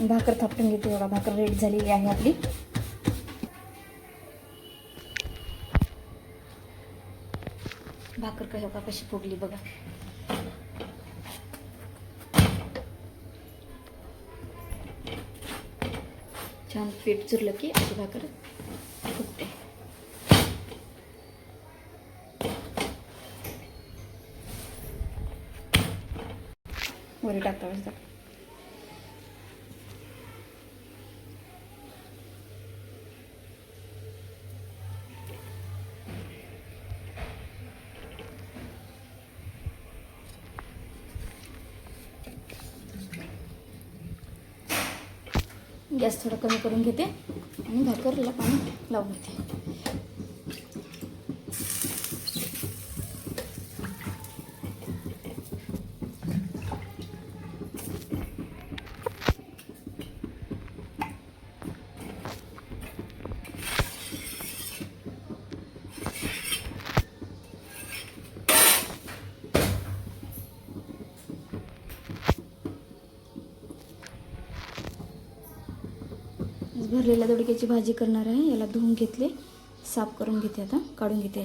भाकर थापटून घेते बघा भाकर रेडी झालेली आहे आपली. भाकर कशा का कशी फुगली बघा. छान पीठ चुरलं की अशी भाकर फुगते वरी टाकता गॅस थोडा कमी करून घेते आणि भाकरला पाणी लावून घेते. आज भरलेल्या दोडक्याची भाजी करणार आहे. याला धुवून घेतले. साफ करून घेते आता. काढून घेते.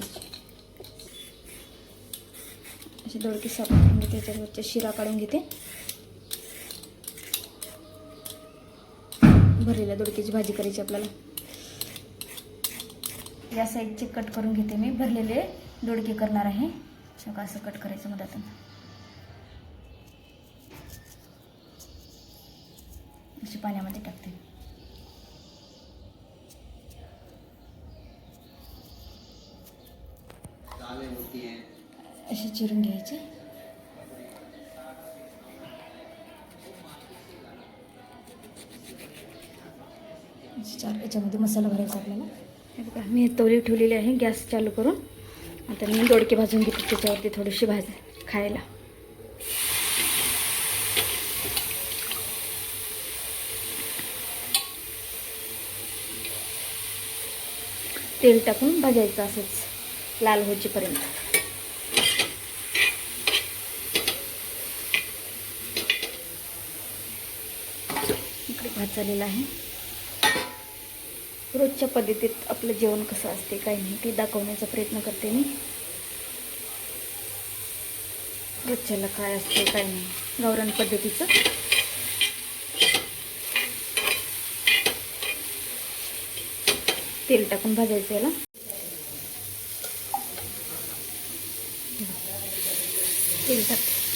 असे दोडके साफ करून घेते. त्याच्यावरच्या शिरा काढून घेते. भरलेल्या दोडक्याची भाजी करायची आपल्याला. या साईडचे कट करून घेते मी. भरलेले दोडके करणार आहे. सगळं असं कट करायचं मधातून. असे पाण्यामध्ये टाकते दालें होती हैं असे चिरून घ्यायचे चार याच्यामध्ये मसाला भरायचा आपल्याला हे बघा मी तवली ठेवलेली आहे गॅस चालू करून आता मी दोडके भाजून घेते त्याच्यावरती थोडीशी भाज खायला तेल टाकून भाजायचं असंच लाल होईपर्यंत. इकडे भात झालेला आहे. रोजच्या पद्धतीत आपलं जेवण कसं असते काय नाही ते दाखवण्याचा प्रयत्न करते मी. रोजच्याला काय असते काय नाही गावरान पद्धतीचं. तेल टाकून भाजायचं याला. तेल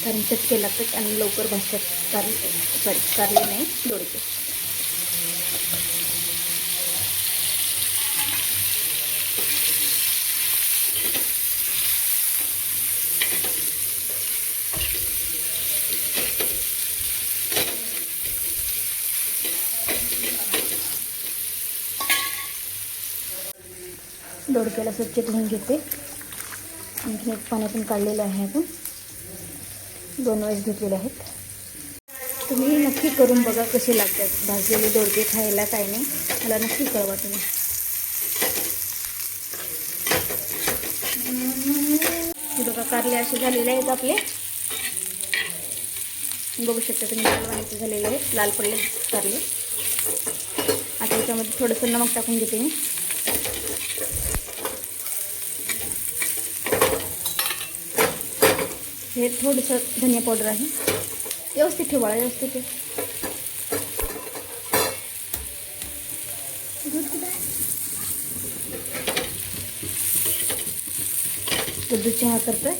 कारण चटके लागतात आणि लवकर भाजतात. कारले सॉरी कारले नाही दोडके. दोडक्याला स्वच्छ धुवून घेते. आणखी एक पाण्यातून काढलेलं आहे आपण दोन वेळेस घेतलेले आहेत. तुम्ही नक्की करून बघा कसे लागतात. भाजलेले दोडके खायला काय नाही. मला नक्की कळवा तुम्ही. बघा कारले असे झालेले आहेत आपले. बघू शकता तुम्ही लाल वाणाचे झालेले आहेत. लाल पडले कारले. आता याच्यामध्ये थोडंसं नमक टाकून घेते मी. हे थोडंसं धनिया पावडर आहे व्यवस्थित ठेवा व्यवस्थित ठेव। दूध? दूध चहा करतोय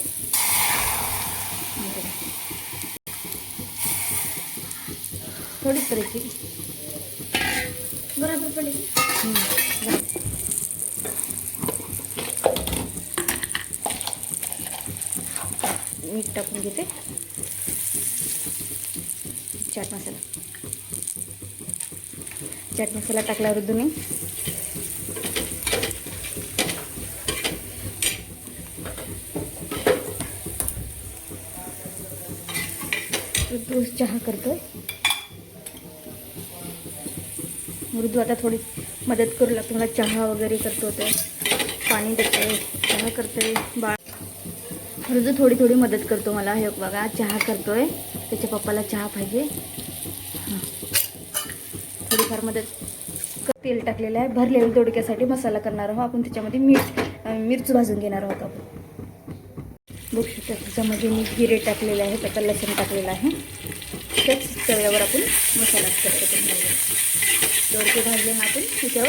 थोडीच करायची बरोबर पडेल मीठ टाकून घेते. चाट मसाला. चाट मसाला टाकल्यावर तुम्ही मृदू चहा करतोय. मृदू आता थोडी मदत करू लागतो. मला चहा वगैरे करतो तर पाणी देतोय. चहा करतोय. बा मृदू थोडी थोडी मदत करतो मला हे बघा चहा करतोय. त्याच्या पप्पाला चहा पाहिजे. हां. थोडीफार मदत तेल टाकलेलं आहे. भरलेल्या दोडक्यासाठी मसाला करणार आहोत. आपण त्याच्यामध्ये मीठ मिरच भाजून घेणार आहोत आपण. बघू शकता त्याच्यामध्ये मी जिरे टाकलेले आहे आता लसूण टाकलेलं आहे. त्याच तव्यावर आपण मसाला करतो. त्याच्यामध्ये दोडके भाजले ना आपण त्याच्यावर.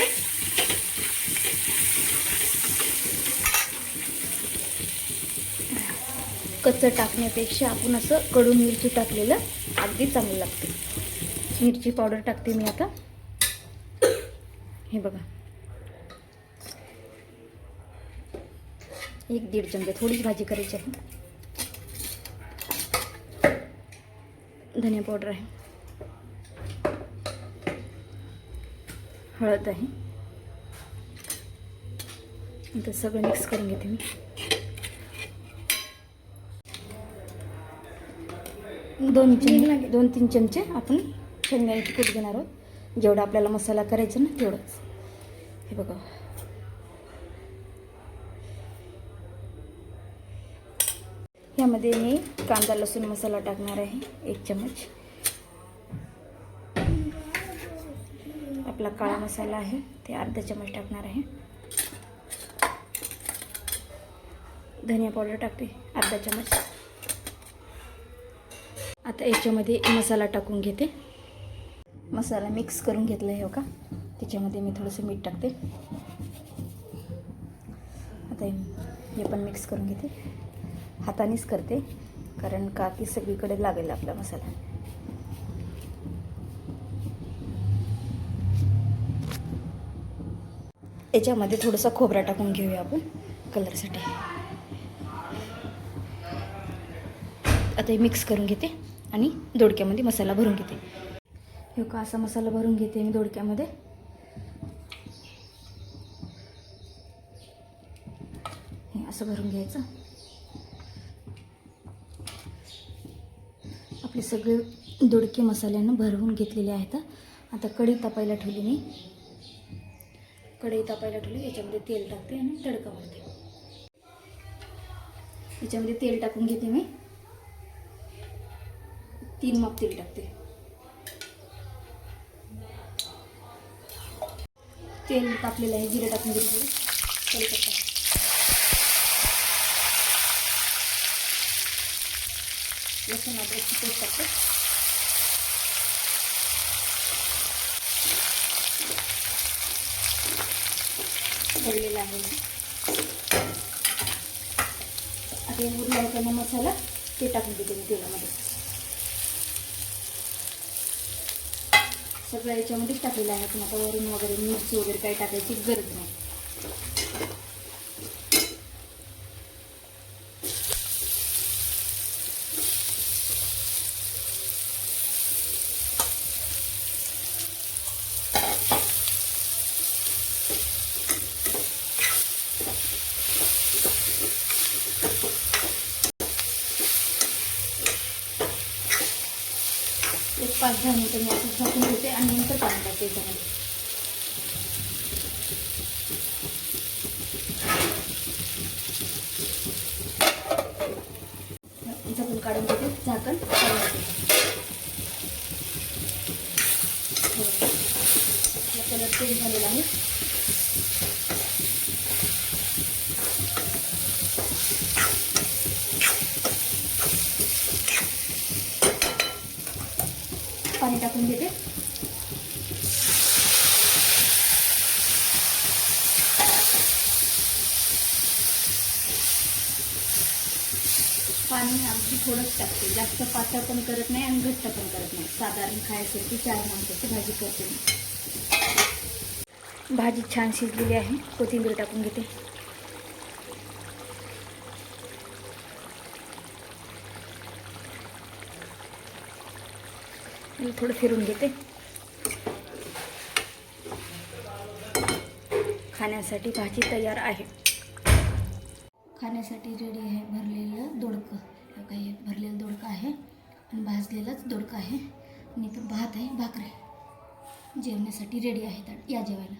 कच्चं टाकण्यापेक्षा आपण असं कडून मिरची टाकलेलं अगदी चांगलं लागते. मिरची पावडर टाकते मी आता. हे बघा. एक दीड चमचे थोडीच भाजी करायची आहे. धनिया पावडर आहे. हळद आहे. आता सगळं मिक्स करून घेते मी. दोन चमचे दोन तीन चमचे आपण शेंगदाण्याची कूट घेणार आहोत. जेवढा आपल्याला मसाला करायचा ना तेवढंच. हे बघा. यामध्ये मी कांदा लसूण मसाला टाकणार आहे एक चमच. आपला काळा मसाला आहे ते अर्धा चमच टाकणार आहे. धनिया पावडर टाकते अर्धा चमच. आता याच्यामध्ये मसाला टाकून घेते. मसाला मिक्स करून घेतला आहे हो का? त्याच्यामध्ये मी थोडंसं मीठ टाकते. आता हे- पण मिक्स करून घेते. हातानेच करते कारण का की सगळीकडे लागेल आपला मसाला. याच्यामध्ये थोडंसं खोबरा टाकून घेऊया आपण कलरसाठी. आता हे मिक्स करून घेते. आणि दोडक्यामध्ये मसाला भरून घेते. हे का असा मसाला भरून घेते मी दोडक्यामध्ये. हे असं भरून घ्यायचं. आपले सगळे दोडके मसाल्यानं भरवून घेतलेले आहेत. आता कढई तापायला ठेवली मी. कढई तापायला ठेवली याच्यामध्ये तेल टाकते आणि तडका मारते. याच्यामध्ये तेल टाकून घेते मी. तीन मग तेल टाकते. तेल टाकलेलं आहे जिरे टाकून घेतले कढीपत्ता लसूण अद्रकची पेस्ट टाकते. तळलेला आहे. आता हे उरला होता ना मसाला ते टाकून देते मी तेलामध्ये. सगळं याच्यामध्येच टाकलेलं आहे. पण आता वरून वगैरे मिरची वगैरे काही टाकायची गरज नाही. पाच दहा मिनटं मी असं झाकून घेते आणि नंतर पाणी टाकते त्याच्यामध्ये झाकून काढून घेते झाकण कलर चेंज झालेला आहे. पाणी टाकून घेते. पाणी अगदी थोडंच टाकते. जास्त पातळ पण करत नाही आणि घट्ट पण करत नाही. साधारण खायसाठी चार माणसाची भाजी करते भाजी छान शिजलेली आहे. कोथिंबीर टाकून घेते. मी थोडं फिरून घेते. खाण्यासाठी भाजी तयार आहे. खाण्यासाठी रेडी आहे भरलेलं दोडकं. काही भरलेलं दोडकं आहे आणि भाजलेलंच दोडकं आहे. आणि इथं भात आहे भाकरी. जेवण्यासाठी रेडी आहे या जेवायला.